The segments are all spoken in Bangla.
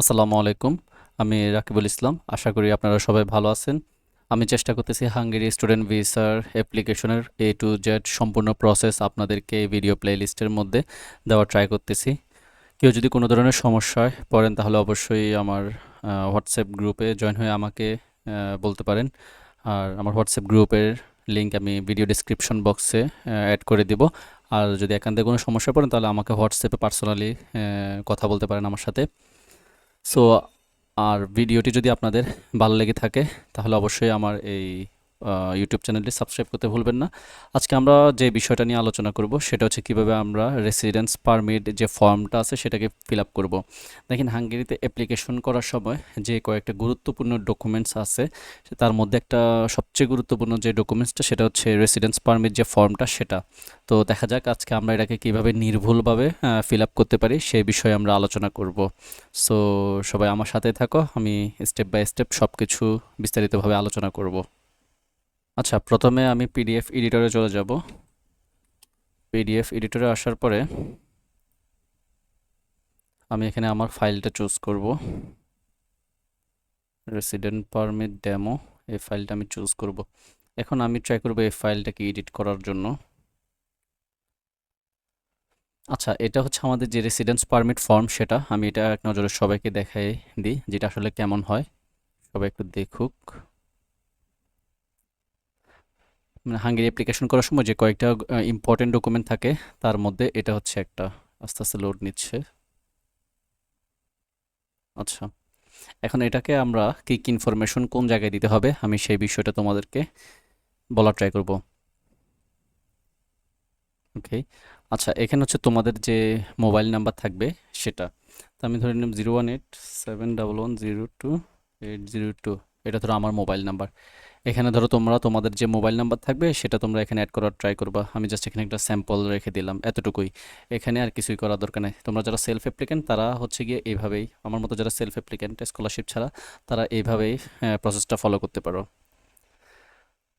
আসসালামু আলাইকুম। আমি রাকিবুল ইসলাম। আশা করি আপনারা সবাই ভালো আছেন। আমি চেষ্টা করতেছি হাঙ্গেরি স্টুডেন্ট ভিসার অ্যাপ্লিকেশনের এ টু জেড সম্পূর্ণ প্রসেস আপনাদেরকে এই ভিডিও প্লেলিস্টের মধ্যে দেওয়ার ট্রাই করতেছি। কেউ যদি কোনো ধরনের সমস্যায় পড়েন, তাহলে অবশ্যই আমার হোয়াটসঅ্যাপ গ্রুপে জয়েন হয়ে আমাকে বলতে পারেন। আর আমার হোয়াটসঅ্যাপ গ্রুপের লিঙ্ক আমি ভিডিও ডিসক্রিপশন বক্সে অ্যাড করে দিব। আর যদি একান্তে কোনো সমস্যা পড়েন, তাহলে আমাকে হোয়াটসঅ্যাপে পার্সোনালি কথা বলতে পারেন আমার সাথে। সো আর ভিডিওটি যদি আপনাদের ভালো লেগে থাকে তাহলে অবশ্যই আমার এই ইউটিউব চ্যানেলটি সাবস্ক্রাইব করতে ভুলবেন না। আজকে আমরা যে বিষয়টা নিয়ে আলোচনা করব, সেটা হচ্ছে কীভাবে আমরা রেসিডেন্স পারমিট যে ফর্মটা আছে, সেটাকে ফিল আপ করব। দেখেন, হাঙ্গেরিতে অ্যাপ্লিকেশন করার সময় যে কয়েকটা গুরুত্বপূর্ণ ডকুমেন্টস আছে, তার মধ্যে একটা সবচেয়ে গুরুত্বপূর্ণ যে ডকুমেন্টসটা সেটা হচ্ছে রেসিডেন্স পারমিট যে ফর্মটা সেটা। তো দেখা যাক আজকে আমরা এটাকে কীভাবে নির্ভুলভাবে ফিল আপ করতে পারি সেই বিষয়ে আমরা আলোচনা করব। সো সবাই আমার সাথে থাকো, আমি স্টেপ বাই স্টেপ সব কিছু বিস্তারিতভাবে আলোচনা করব। আচ্ছা প্রথমে আমি পিডিএফ এডিটরে চলে যাব। পিডিএফ এডিটরে আসার পরে আমি এখানে আমার ফাইলটা চুজ করব। রেসিডেন্ট পারমিট ডেমো এই ফাইলটা আমি চুজ করব। এখন আমি ট্রাই করব এই ফাইলটাকে এডিট করার জন্য। আচ্ছা এটা হচ্ছে আমাদের যে রেসিডেন্স পারমিট ফর্ম সেটা আমি এটা এক নজরে সবাইকে দেখাই দিই, যেটা আসলে কেমন হয়। সবাই একটু দেখুক। মানে হাঙ্গেরি অ্যাপ্লিকেশন করার সময় যে কয়েকটা ইম্পর্টেন্ট ডকুমেন্ট থাকে, তার মধ্যে এটা হচ্ছে একটা। আস্তে আস্তে লোড নিচ্ছে। আচ্ছা এখন এটাকে আমরা কি কি ইনফরমেশন কোন জায়গায় দিতে হবে, আমি সেই বিষয়টা তোমাদেরকে বলার ট্রাই করব। ওকে আচ্ছা এখানে হচ্ছে তোমাদের যে মোবাইল নাম্বার থাকবে সেটা। তো আমি ধরে নিলাম zero one eight seven double one zero two eight zero two এটা ধরো আমার মোবাইল নাম্বার এখানে ধরো তোমরা তোমাদের যে মোবাইল নাম্বার থাকবে, সেটা তোমরা এখানে অ্যাড করার ট্রাই করবা। আমি জাস্ট এখানে একটা স্যাম্পল রেখে দিলাম, এতটুকুই। এখানে আর কিছুই করার দরকার নেই। তোমরা যারা সেলফ অ্যাপ্লিকেন্ট তারা হচ্ছে গিয়ে এইভাবেই, আমার মতো যারা সেলফ অ্যাপ্লিকেন্ট স্কলারশিপ ছাড়া, তারা এইভাবেই প্রসেসটা ফলো করতে পারো।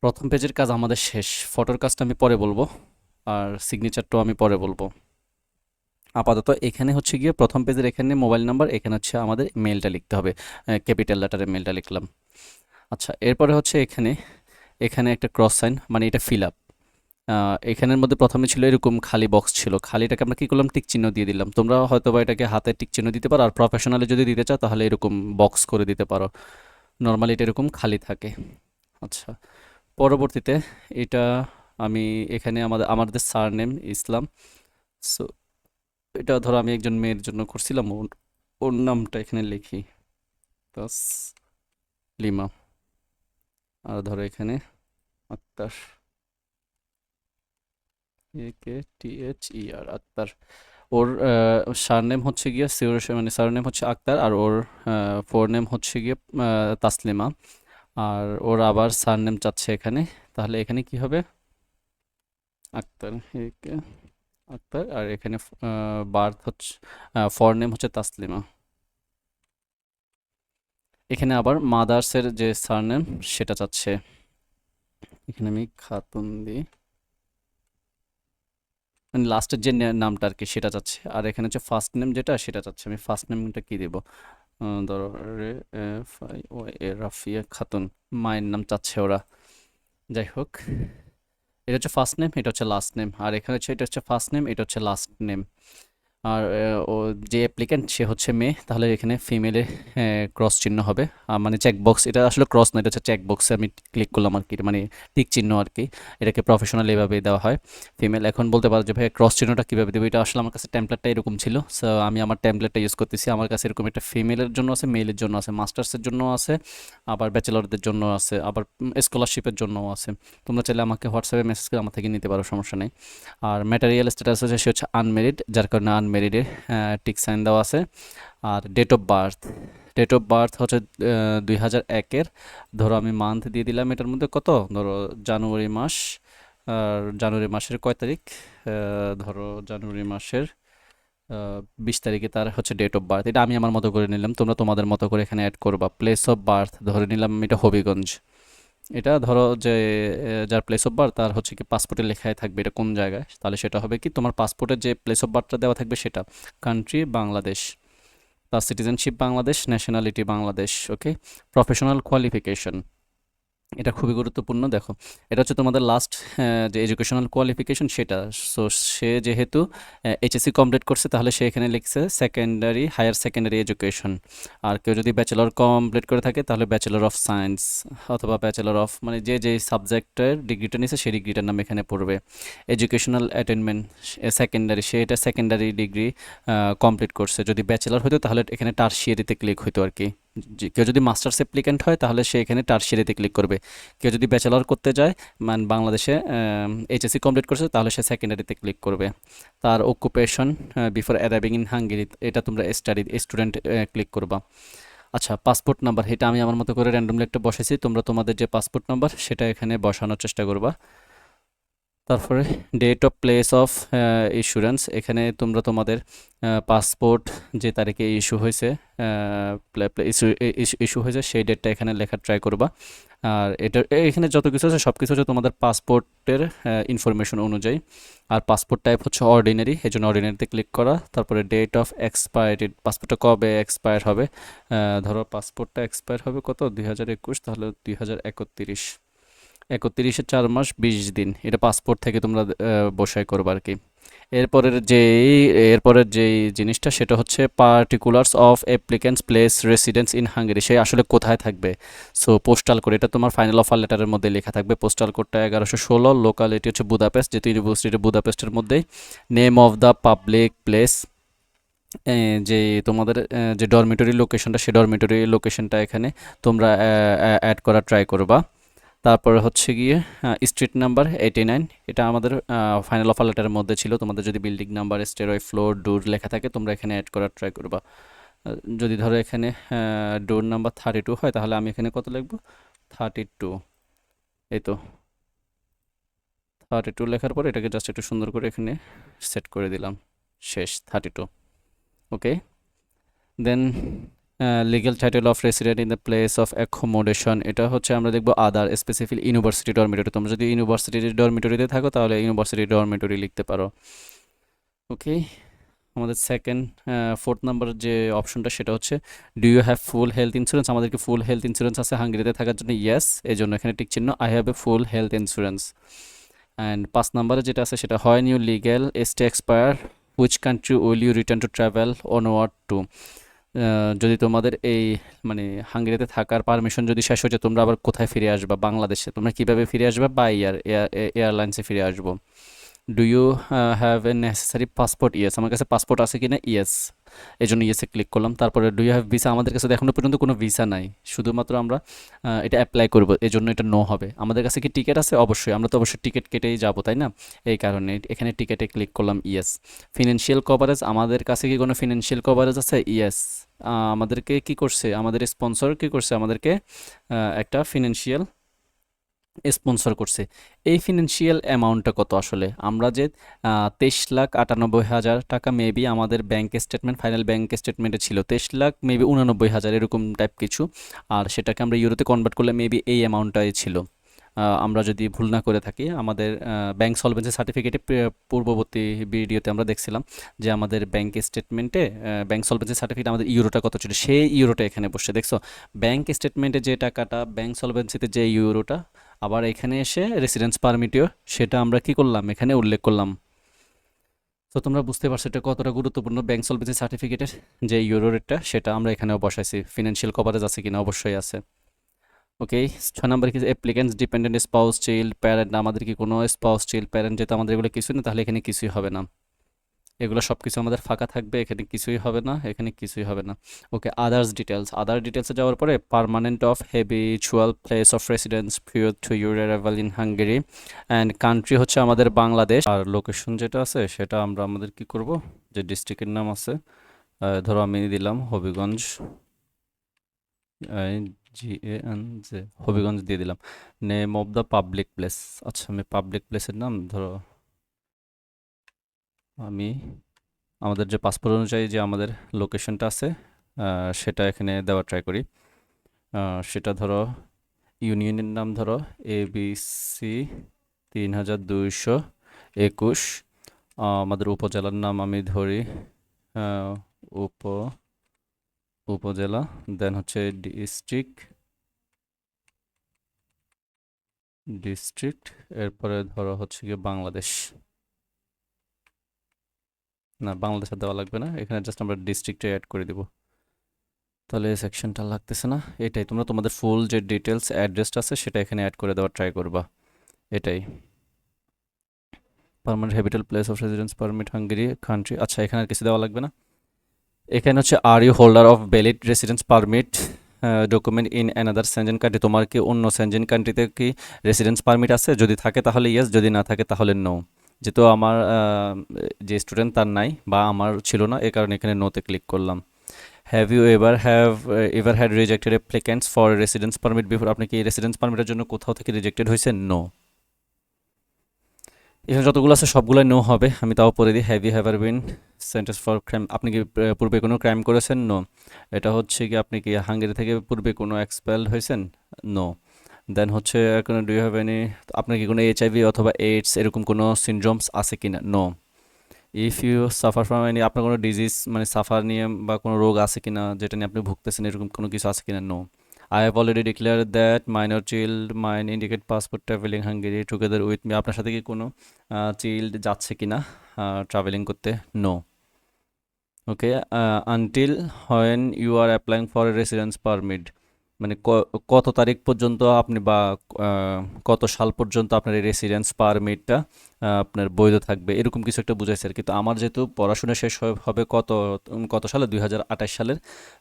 প্রথম পেজের কাজ আমাদের শেষ। ফটোর কাজটা আমি পরে বলব, আর সিগনেচারটাও আমি পরে বলব। আপাতত এখানে হচ্ছে গিয়ে প্রথম পেজের এখানে মোবাইল নাম্বার এখানে হচ্ছে আমাদের মেলটা লিখতে হবে। ক্যাপিটাল লেটারে মেলটা লিখলাম। আচ্ছা এরপরে হচ্ছে এখানে এখানে একটা ক্রস সাইন মানে এটা ফিল আপ এখানের মধ্যে প্রথমে ছিল এরকম খালি বক্স ছিল। খালিটাকে আমরা কী করলাম? টিক চিহ্ন দিয়ে দিলাম। তোমরা হয়তো বা এটাকে হাতে টিক চিহ্ন দিতে পারো, আর প্রফেশনালি যদি দিতে চাও, তাহলে এরকম বক্স করে দিতে পারো। নর্মালি এটা এরকম খালি থাকে। আচ্ছা পরবর্তীতে এটা আমি এখানে আমাদের আমাদের সার নেম ইসলাম। সো এটা ধরো আমি একজন মেয়ের জন্য করছিলাম, ওর নামটা এখানে লিখি। তাস লিমা। আর ধরো এখানে A K T H E R Akhter or surname হচ্ছে গিয়ে সিওর মানে সারনেম হচ্ছে আক্তার আর ওর ফোর নেম হচ্ছে গিয়ে তাসলিমা। আর ওর আবার সারনেম চাচ্ছে এখানে। তাহলে এখানে কি হবে? আক্তার আক্তার আর এখানে বার্থ হচ্ছে ফর নেম হচ্ছে তাসলিমা। এখানে আবার মাদার্সের যে সারনেম, সেটা চাচ্ছে। এখানে আমি খাতুন দিই। মানে লাস্টের যে নামটা আর কি, সেটা চাচ্ছে। আর এখানে হচ্ছে ফার্স্ট নেম যেটা, সেটা চাচ্ছে। আমি ফার্স্ট নেমটা কি দেবো? ধরো এ রাফিয়া, খাতুন। মায়ের নাম চাচ্ছে ওরা। যাই হোক, এটা হচ্ছে ফার্স্ট নেম এটা হচ্ছে লাস্ট নেম আর এখানে হচ্ছে, এটা হচ্ছে ফার্স্ট নেম এটা হচ্ছে লাস্ট নেম আর ও যে অ্যাপ্লিক্যান্ট সে হচ্ছে মেয়ে। তাহলে এখানে ফিমেলে ক্রস চিহ্ন হবে। আর মানে চেক বক্স এটা আসলে ক্রস না, এটা হচ্ছে চেক বক্সে আমি ক্লিক করলাম আর কি। মানে টিক চিহ্ন আর কি। এটাকে প্রফেশনাল এভাবে দেওয়া হয়। ফিমেল এখন বলতে পারো যে ভাই ক্রস চিহ্নটা কীভাবে দেবো? এটা আসলে আমার কাছে টেমপ্লেটটা এরকম ছিল। সো আমি আমার টেমপ্লেটটা ইউজ করতেছি। আমার কাছে এরকম একটা ফিমেলের জন্য আছে মেলের জন্য আছে মাস্টার্সের জন্য আছে, আবার ব্যাচেলরদের জন্য আছে, আবার স্কলারশিপের জন্যও আছে। তোমরা চাইলে আমাকে হোয়াটসঅ্যাপে মেসেজ করে আমার থেকে নিতে পারো, সমস্যা নেই। আর ম্যাটেরিয়াল স্ট্যাটাস আছে, সে হচ্ছে আনমেরিড যার কারণে আনমেরিডের টিক সাইন দেওয়া আছে। আর date of birth date of birth হচ্ছে দুই হাজার একের ধরো আমি মান্থ দিয়ে দিলাম, এটার মধ্যে কত? ধরো জানুয়ারি মাস, আর জানুয়ারি মাসের কয় তারিখ? ধরো জানুয়ারি মাসের বিশ তারিখে তার হচ্ছে ডেট অফ বার্থ এটা আমি আমার মতো করে নিলাম, তোমরা তোমাদের মতো করে এখানে অ্যাড করবা। প্লেস অফ বার্থ ধরে নিলাম, এটা হবিগঞ্জ। এটা ধরো যে যার প্লেস অফ বার্থ তার হচ্ছে কি পাসপোর্টে লেখায় থাকবে এটা কোন জায়গায়? তাহলে সেটা হবে কি তোমার পাসপোর্টের যে প্লেস অফ বার্থটা দেওয়া থাকবে সেটা কান্ট্রি বাংলাদেশ তার citizenship Bangladesh nationality Bangladesh okay professional qualification এটা খুবই গুরুত্বপূর্ণ, দেখো। এটা হচ্ছে তোমাদের লাস্ট যে এডুকেশনাল কোয়ালিফিকেশন সেটা। সো সে যেহেতু এইচএসসি কমপ্লিট করছে, তাহলে সে এখানে লিখছে সেকেন্ডারি হায়ার সেকেন্ডারি এডুকেশন আর কেউ যদি ব্যাচেলর কমপ্লিট করে থাকে, তাহলে ব্যাচেলর অফ সায়েন্স অথবা ব্যাচেলর অফ মানে যে যে সাবজেক্টের ডিগ্রিটা নিছে, সেই ডিগ্রিটার নাম এখানে পড়বে। এডুকেশনাল অ্যাটেনমেন্ট সেকেন্ডারি সে এটা সেকেন্ডারি ডিগ্রি কমপ্লিট করছে। যদি ব্যাচেলর হতো তাহলে এখানে টার্সিয়ারিতে ক্লিক হতো আর কি। কেউ যদি মাস্টার্স অ্যাপ্লিক্যান্ট হয়, তাহলে সে এখানে টার্সিয়ারিতে ক্লিক করবে। কেউ যদি ব্যাচেলর করতে যায় মানে বাংলাদেশে এইচএসসি কমপ্লিট করছে, তাহলে সে সেকেন্ডারিতে ক্লিক করবে। তার occupation before arriving in Hungary এটা তোমরা স্টাডি স্টুডেন্ট ক্লিক করবা। আচ্ছা পাসপোর্ট নাম্বার এটা আমি আমার মতো করে র্যান্ডমলি একটা বসেছি তোমরা তোমাদের যে পাসপোর্ট নাম্বার সেটা এখানে বসানোর চেষ্টা করবা। তারপরে date of place of issuance এখানে তোমরা তোমাদের পাসপোর্ট যে তারিখে ইস্যু হয়েছে ইস্যু ইস্যু হয়েছে, সেই ডেটটা এখানে লেখার ট্রাই করবা। আর এটা, এখানে যত কিছু আছে সব কিছু হচ্ছে তোমাদের পাসপোর্টের ইনফরমেশন অনুযায়ী। আর পাসপোর্ট টাইপ হচ্ছে অর্ডিনারি এই জন্য অর্ডিনারিতে ক্লিক করা। তারপরে ডেট অফ এক্সপায়ারি পাসপোর্টটা কবে এক্সপায়ার হবে? ধরো পাসপোর্টটা এক্সপায়ার হবে কত? দুই হাজার একুশ, তাহলে দুই হাজার একত্রিশ। একত্রিশ চার মাস বিশ দিন। এটা পাসপোর্ট থেকে তোমরা বসাই করবে আর কি এরপরের যেই এরপরের যেই জিনিসটা সেটা হচ্ছে particulars of applicants place residence in Hungary সে আসলে কোথায় থাকবে? সো পোস্টাল কোড এটা তোমার ফাইনাল অফার লেটারের মধ্যে লেখা থাকবে। পোস্টাল কোডটা এগারোশো ষোলো লোকালিটি হচ্ছে বুদাপেস্ট যেহেতু ইউনিভার্সিটি বুদাপেস্টের মধ্যেই। Name of the public place যে তোমাদের যে ডরমিটরি লোকেশনটা সে ডরমিটরি লোকেশনটা এখানে তোমরা অ্যাড করার ট্রাই করবা। তারপরে হচ্ছে গিয়ে স্ট্রিট নাম্বার এইটি নাইন এটা আমাদের ফাইনাল অফার লেটারের মধ্যে ছিল। তোমাদের যদি building number stair floor door লেখা থাকে, তোমরা এখানে অ্যাড করার ট্রাই করবা। যদি ধরো এখানে ডোর নাম্বার থার্টি টু হয়, তাহলে আমি এখানে কত লিখব? থার্টি টু এই তো। থার্টি টু লেখার পর এটাকে জাস্ট একটু সুন্দর করে এখানে সেট করে দিলাম। শেষ thirty two okay then legal title of resident in the place of accommodation এটা হচ্ছে আমরা দেখব আদার স্পেসিফিক ইউনিভার্সিটি ডরমিটরি তোমরা যদি ইউনিভার্সিটি ডরমিটরিতে থাকো, তাহলে ইউনিভার্সিটি ডরমিটরি লিখতে পারো। ওকে আমাদের সেকেন্ড ফোর্থ নাম্বার যে অপশনটা সেটা হচ্ছে do you have full health insurance আমাদেরকে ফুল হেলথ ইন্স্যুরেন্স আছে হাঙ্গেরিতে থাকার জন্য? ইয়েস এই জন্য এখানে টিক চিহ্ন I have a full health insurance and পাঁচ নাম্বারে যেটা আছে, সেটা হয় new legal stay expire which country will you return to travel onward to যদি তোমাদের এই মানে হাঙ্গেরিতে থাকার পারমিশন যদি শেষ হয়েছে তোমরা আবার কোথায় ফিরে আসবা? বাংলাদেশে? তোমরা কীভাবে ফিরে আসবে? বা এয়ার এয়ারলাইন্সে ফিরে আসব? Do you have a necessary passport yes আমার কাছে পাসপোর্ট আছে কিনা? ইয়েস এই জন্য ইয়েসে ক্লিক করলাম। তারপরে ডু ইউ হ্যাভ ভিসা আমাদের কাছে তো এখনও পর্যন্ত কোনো ভিসা নাই। শুধুমাত্র আমরা এটা অ্যাপ্লাই করব। এই জন্য এটা নো হবে। আমাদের কাছে কি টিকিট আছে? অবশ্যই। আমরা তো অবশ্যই টিকিট কেটেই যাব, তাই না? এই কারণে এখানে টিকিটে ক্লিক করলাম ইয়েস ফিনান্সিয়াল কভারেজ আমাদের কাছে কি কোনো ফিনান্সিয়াল কভারেজ আছে? ইয়েস আমাদেরকে কি করছে? আমাদের স্পন্সর কি করছে? আমাদেরকে একটা ফিনান্সিয়াল স্পন্সর করছে। এই ফিনান্সিয়াল অ্যামাউন্টটা কত আসলে? আমরা যে তেইশ লাখ আটানব্বই হাজার টাকা মেবি আমাদের ব্যাংক স্টেটমেন্ট ফাইনাল ব্যাংক স্টেটমেন্টে ছিল, তেইশ লাখ মেবি উনানব্বই হাজার, এরকম টাইপ কিছু। আর সেটাকে আমরা ইউরোতে কনভার্ট করলে মেবি এই অ্যামাউন্টটাই ছিল। আমরা যদি ভুল না করে থাকি, আমাদের ব্যাংক সলভেন্সি সার্টিফিকেটে পূর্ববর্তী ভিডিওতে আমরা দেখছিলাম যে আমাদের ব্যাংক স্টেটমেন্টে ব্যাংক সলভেন্সি সার্টিফিকেট আমাদের ইউরোটা কত ছিল? সেই ইউরোটা এখানে বসে দেখছ? ব্যাংক স্টেটমেন্টে যে টাকাটা ব্যাংক সলভেন্সিতে যে ইউরোটা আবার এখানে এসে রেসিডেন্স পারমিটিও সেটা আমরা কি করলাম? এখানে উল্লেখ করলাম। তো তোমরা বুঝতে পারছ এটা কতটা গুরুত্বপূর্ণ ব্যাংক সলভেন্সি সার্টিফিকেটের যে ইউরো রেটটা সেটা আমরা এখানেও বসাইছি। ফিনান্সিয়াল কভারেজ আছে কিনা? অবশ্যই আছে। ওকে ছয় নম্বর কি? Applicants dependent spouse child parent আমাদের কি কোনো স্পাউস চিল্ড প্যারেন্ট যেহেতু আমাদের এগুলো কিছুই না তাহলে এখানে কিছুই হবে না। এগুলো সব কিছু আমাদের ফাঁকা থাকবে, এখানে কিছুই হবে না, এখানে কিছুই হবে না। ওকে আদার্স ডিটেলস আদার ডিটেলসে যাওয়ার পরে permanent of habitual place of residence period to your in Hungary and country হচ্ছে আমাদের বাংলাদেশ। আর লোকেশন যেটা আছে, সেটা আমরা আমাদের কি করব? যে ডিস্ট্রিক্টের নাম আছে ধরো আমি দিলাম Habiganj G, A, N, J, Habiganj দিয়ে দিলাম। Name of the public place আচ্ছা আমি পাবলিক প্লেসের নাম ধরো আমি আমাদের যে পাসপোর্ট অনুযায়ী যে আমাদের লোকেশনটা আছে সেটা এখানে দেওয়ার ট্রাই করি। সেটা ধরো ইউনিয়নের নাম ধরো এ বি সি তিন হাজার দুইশো একুশ। আমাদের উপজেলার নাম আমি ধরি উপ, উপজেলা দেন হচ্ছে ডিস্ট্রিক্ট ডিস্ট্রিক্ট এরপরে ধরো হচ্ছে গিয়ে বাংলাদেশ। না, বাংলাদেশ দেওয়া লাগবে না। এখানে জাস্ট আমরা ডিস্ট্রিক্টে অ্যাড করে দিব। তাহলে সেকশনটা লাগতেছে না। এটাই, তোমরা তোমাদের ফুল যে ডিটেলস অ্যাড্রেসটা আছে, সেটা এখানে অ্যাড করে দেওয়ার ট্রাই করবা। এটাই। Permanent habitual place of residence permit Hungary country আচ্ছা এখানে আর কিছু দেওয়া লাগবে না? এখানে হচ্ছে are you holder of valid residence permit document in another Schengen country তোমার কি অন্য সেনজেন কান্ট্রিতে কি রেসিডেন্স পারমিট আছে? যদি থাকে তাহলে ইয়েস যদি না থাকে তাহলে নো যেহেতু আমার যে স্টুডেন্ট তার নাই বা আমার ছিল না, এ কারণে এখানে নোতে ক্লিক করলাম। Have you ever have ever had rejected applicants for residence permit before আপনি কি রেসিডেন্স পারমিটের জন্য কোথাও থেকে রিজেক্টেড হয়েছেন? নো এখানে যতগুলো আছে সবগুলোই নো হবে। আমি তাও পড়ে দিই। Have you ever been sentence for crime আপনি কি পূর্বে কোনো ক্রাইম করেছেন? নো এটা হচ্ছে কি আপনি কি হাঙ্গেরি থেকে পূর্বে কোনো এক্সপেল হয়েছেন? নো দেন হচ্ছে কোনো ডু হ্যাভ এনি আপনার কি কোনো এইচআইভি অথবা এইডস এরকম কোনো সিনড্রোমস আছে কি না no if you suffer from any আপনার কোনো ডিজিজ মানে সাফার নিয়ে বা কোনো রোগ আছে কি না যেটা নিয়ে আপনি ভুগতেছেন, এরকম কোনো কিছু আছে কি না no I have already declare that minor child mine indicate passport travelling Hungary together with me আপনার সাথে কি কোনো চিল্ড যাচ্ছে কি না ট্রাভেলিং করতে? No okay until when you are applying for residence permit মানে কত তারিখ পর্যন্ত আপনি বা কত সাল পর্যন্ত আপনার এই রেসিডেন্স পারমিটটা আপনার বৈধ থাকবে, এরকম কিছু একটা বুঝাইছে আর কি। তো আমার যেহেতু পড়াশোনা শেষ হয়ে- হবে কত কত সালে? দুই হাজার আঠাশ সালের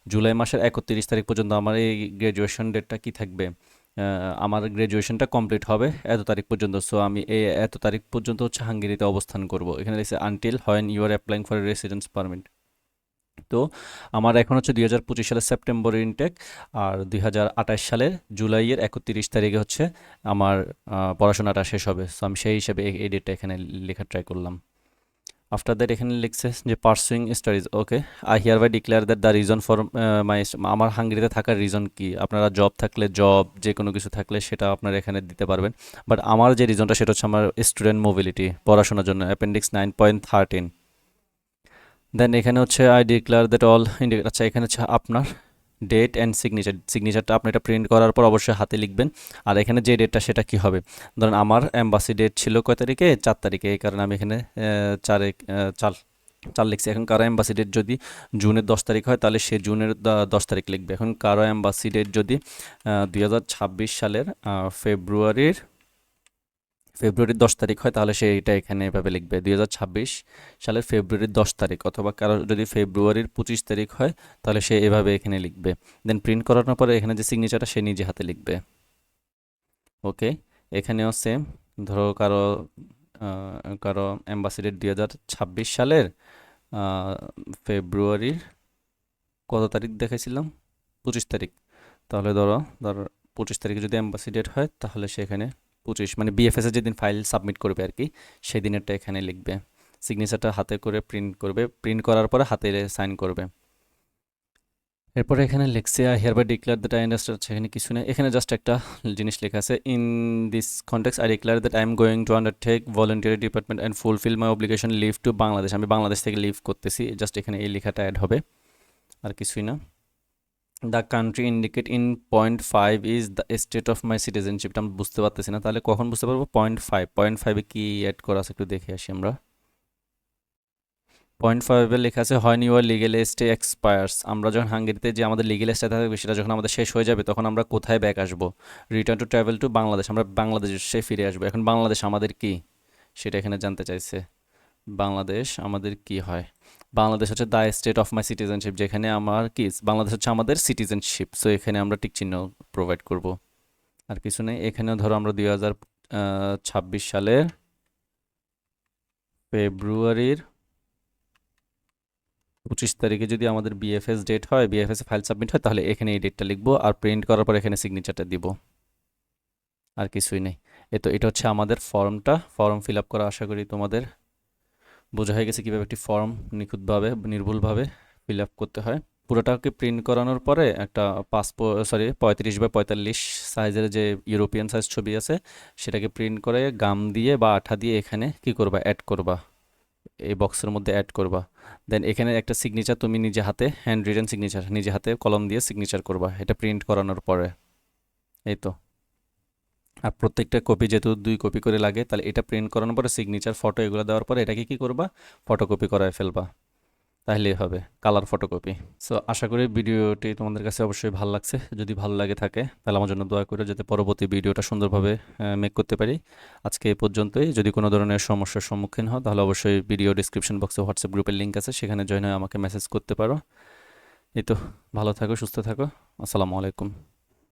জুলাই মাসের একত্রিশ তারিখ পর্যন্ত আমার এই গ্র্যাজুয়েশন ডেটটা কি থাকবে? আমার গ্র্যাজুয়েশনটা কমপ্লিট হবে এত তারিখ পর্যন্ত। সো আমি এই এত তারিখ পর্যন্ত হচ্ছে হাঙ্গেরিতে অবস্থান করব। এখানে লিখছে until when you are applying for residence permit তো আমার এখন হচ্ছে দুই হাজার পঁচিশ সালের সেপ্টেম্বর ইনটেক আর দুই হাজার আঠাশ সালের জুলাইয়ের একত্রিশ তারিখে হচ্ছে আমার পড়াশোনাটা শেষ হবে। সো আমি সেই হিসাবে এই- ডেটটা এখানে লেখার ট্রাই করলাম। আফটার দ্যাট এখানে লিখছে যে pursuing studies okay I hereby declare that the reason for my আমার হাঙ্গেরিতে থাকার রিজন কি? আপনারা জব থাকলে জব যে কোনো কিছু থাকলে সেটা আপনারা এখানে দিতে পারবেন। বাট আমার যে রিজনটা সেটা হচ্ছে আমার স্টুডেন্ট মোবিলিটি পড়াশোনার জন্য appendix nine point thirteen then এখানে হচ্ছে আই ডিক্লেয়ার দ্যাট অল আচ্ছা এখানে হচ্ছে আপনার ডেট অ্যান্ড সিগনেচার সিগনেচারটা আপনি এটা প্রিন্ট করার পর অবশ্যই হাতে লিখবেন। আর এখানে যে ডেটটা সেটা কি হবে? ধরুন আমার এম্বাসি ডেট ছিল কয় তারিখে? চার তারিখে। এই কারণে আমি এখানে চারে চার চার লিখছি। এখন কারও এম্বাসি ডেট যদি জুনের দশ তারিখ হয়, তাহলে সে জুনের দশ তারিখ লিখবে। এখন কারও অ্যাম্বাসি ডেট যদি দুই হাজার ছাব্বিশ সালের ফেব্রুয়ারির ফেব্রুয়ারির দশ তারিখ হয়, তাহলে সে এটা এখানে এভাবে লিখবে, দুই হাজার ছাব্বিশ সালের ফেব্রুয়ারির দশ তারিখ অথবা কারও যদি ফেব্রুয়ারির পঁচিশ তারিখ হয়, তাহলে সে এভাবে এখানে লিখবে। দেন প্রিন্ট করানোর পরে এখানে যে সিগনেচারটা সে নিজে হাতে লিখবে। ওকে এখানেও সেম ধরো কারও কারও অ্যাম্বাসিডের দুই হাজার ছাব্বিশ সালের ফেব্রুয়ারির কত তারিখ দেখাইছিলাম? পঁচিশ তারিখ। তাহলে ধরো, ধর পঁচিশ তারিখে যদি অ্যাম্বাসি ডেট হয়, তাহলে সেখানে পঁচিশ মানে বিএফএস যেদিন ফাইল সাবমিট করবে আর কি সেই দিনেরটা এখানে লিখবে। সিগনেচারটা হাতে করে প্রিন্ট করবে। প্রিন্ট করার পরে হাতে সাইন করবে। এরপরে এখানে লেখছে I hereby declare that I understand এখানে কিছু নেই। এখানে জাস্ট একটা জিনিস লেখা আছে in this context I declare that I am going to undertake voluntary department and fulfil my obligation leave to Bangladesh আমি বাংলাদেশ থেকে লিভ করতেছি জাস্ট এখানে এই লেখাটা অ্যাড হবে, আর কিছুই না। The country indicate in point five is the state of my সিটিজেনশিপটা আমি বুঝতে পারতেছি না। তাহলে কখন বুঝতে পারব? পয়েন্ট ফাইভ পয়েন্ট ফাইভে কি অ্যাড করা আছে একটু দেখে আসি আমরা। পয়েন্ট ফাইভে লেখা আছে হয় ইউর লিগেল স্টে এক্সপায়ার্স আমরা যখন হাঙ্গেরিতে যে আমাদের লিগেল স্টে থাকবে, সেটা যখন আমাদের শেষ হয়ে যাবে, তখন আমরা কোথায় ব্যাক আসব? Return to travel to Bangladesh আমরা বাংলাদেশে ফিরে আসব। এখন বাংলাদেশ আমাদের কি? সেটা এখানে জানতে চাইছে। বাংলাদেশ আমাদের কি হয়? বাংলাদেশ হচ্ছে the state of my citizenship যেখানে আমার কি, বাংলাদেশ হচ্ছে আমাদের সিটিজেনশিপ সো এখানে আমরা টিক চিহ্ন প্রোভাইড করব। আর কিছু নেই, এখানেও ধরো আমরা দুই হাজার ছাব্বিশ সালের ফেব্রুয়ারির পঁচিশ তারিখে যদি আমাদের বিএফএস ডেট হয় বিএফএস ফাইল সাবমিট হয়, তাহলে এখানে এই ডেটটা লিখব আর প্রিন্ট করার পর এখানে সিগনেচারটা দিব। আর কিছুই নেই। এ তো, এটা হচ্ছে আমাদের ফর্মটা ফর্ম ফিল আপ করা, আশা করি তোমাদের বোঝা হয়ে গেছে কীভাবে একটি ফর্ম নিখুঁতভাবে, নির্ভুলভাবে ফিল আপ করতে হয়। পুরোটাকে প্রিন্ট করানোর পরে একটা পাসপোর্ট সরি পঁয়ত্রিশ বাই পঁয়তাল্লিশ সাইজের যে ইউরোপিয়ান সাইজ ছবি আছে, সেটাকে প্রিন্ট করে গাম দিয়ে বা আঠা দিয়ে এখানে কি করবা? অ্যাড করবা। এই বক্সের মধ্যে অ্যাড করবা। দেন এখানে একটা সিগনেচার তুমি নিজে হাতে হ্যান্ড রিটেন সিগনেচার নিজে হাতে কলম দিয়ে সিগনেচার করবা। এটা প্রিন্ট করানোর পরে। এই তো। আর প্রত্যেকটা কপি যেহেতু দুই কপি করে লাগে, তাহলে এটা প্রিন্ট করানোর পরে সিগনেচার ফটো এগুলো দেওয়ার পরে এটাকে কি করবা? ফটোকপি করায় ফেলবা। তাহলেই হবে কালার ফটোকপি সো আশা করি ভিডিওটি তোমাদের কাছে অবশ্যই ভালো লাগছে। যদি ভালো লাগে থাকে, তাহলে আমার জন্য দয়া করে যাতে পরবর্তী ভিডিওটা সুন্দরভাবে মেক করতে পারি। আজকে এই পর্যন্তই। যদি কোনো ধরনের সমস্যার সম্মুখীন হও, তাহলে অবশ্যই ভিডিও ডিসক্রিপশন বক্সে হোয়াটসঅ্যাপ গ্রুপের লিঙ্ক আছে। সেখানে জয়েন হয়ে আমাকে মেসেজ করতে পারো। এই তো, ভালো থাকো, সুস্থ থাকো। আসসালামু আলাইকুম।